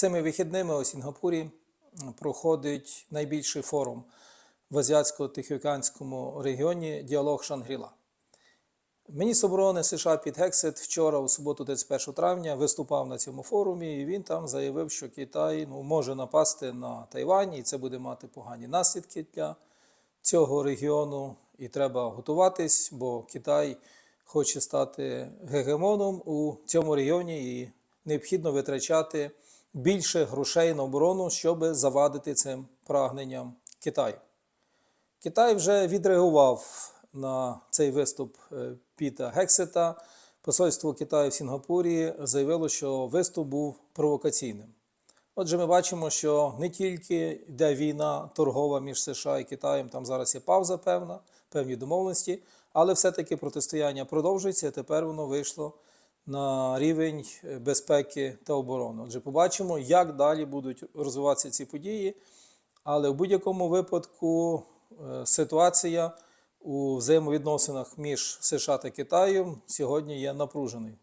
Цими вихідними у Сінгапурі проходить найбільший форум в Азіатсько-Тихоокеанському регіоні Діалог Шангріла. Міністр оборони США Піт Гексет вчора, у суботу, 31 травня, виступав на цьому форумі, і він там заявив, що Китай ну, може напасти на Тайвань, і це буде мати погані наслідки для цього регіону. І треба готуватись, бо Китай хоче стати гегемоном у цьому регіоні, і необхідно витрачати більше грошей на оборону, щоб завадити цим прагненням Китаю. Китай вже відреагував на цей виступ е, Піта Гексета. Посольство Китаю в Сінгапурі заявило, що виступ був провокаційним. Отже, ми бачимо, що не тільки йде війна торгова між США і Китаєм, там зараз є пауза певна, певні домовленості, але все-таки протистояння продовжується. Тепер воно вийшло на рівень е, безпеки та оборони. Отже, побачимо, як далі будуть розвиватися ці події. Але в будь-якому випадку е, ситуація у взаємовідносинах між США та Китаєм сьогодні є напруженою.